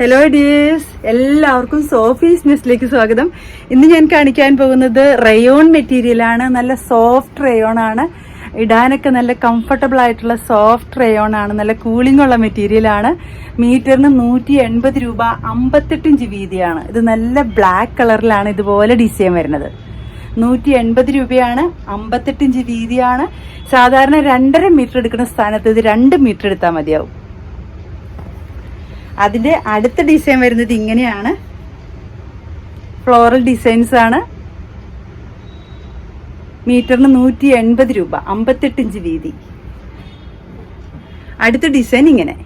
Hello dears എല്ലാവർക്കും Sophie's ന്യൂസിലേക്ക് സ്വാഗതം. ഇന്ന് ഞാൻ കാണിക്കാൻ പോകുന്നത് റയോൺ മെറ്റീരിയലാണ് നല്ല സോഫ്റ്റ് റയോൺ ആണ്. ഇടാനൊക്കെ നല്ല കംഫർട്ടബിൾ ആയിട്ടുള്ള സോഫ്റ്റ് റയോൺ ആണ്. നല്ല കൂളിംഗ് ഉള്ള മെറ്റീരിയലാണ് മീറ്ററിന് നൂറ്റി എൺപത് രൂപ അമ്പത്തെട്ട് ഇഞ്ച് വീതിയാണ്. ഇത് നല്ല ബ്ലാക്ക് കളറിലാണ് ഇതുപോലെ ഡിസൈൻ വരുന്നത്. നൂറ്റി എൺപത് രൂപയാണ് അമ്പത്തെട്ട് ഇഞ്ച് വീതിയാണ്. സാധാരണ രണ്ടര മീറ്റർ എടുക്കുന്ന സ്ഥാനത്ത് ഇത് രണ്ട് മീറ്റർ എടുത്താൽ മതിയാവും. അതിന്റെ അടുത്ത ഡിസൈൻ വരുന്നത് ഇങ്ങനെയാണ്. ഫ്ലോറൽ ഡിസൈൻസ് ആണ്. മീറ്ററിന് നൂറ്റി എൺപത് രൂപ അമ്പത്തെട്ട് ഇഞ്ച് വീതി. അടുത്ത ഡിസൈൻ ഇങ്ങനെ.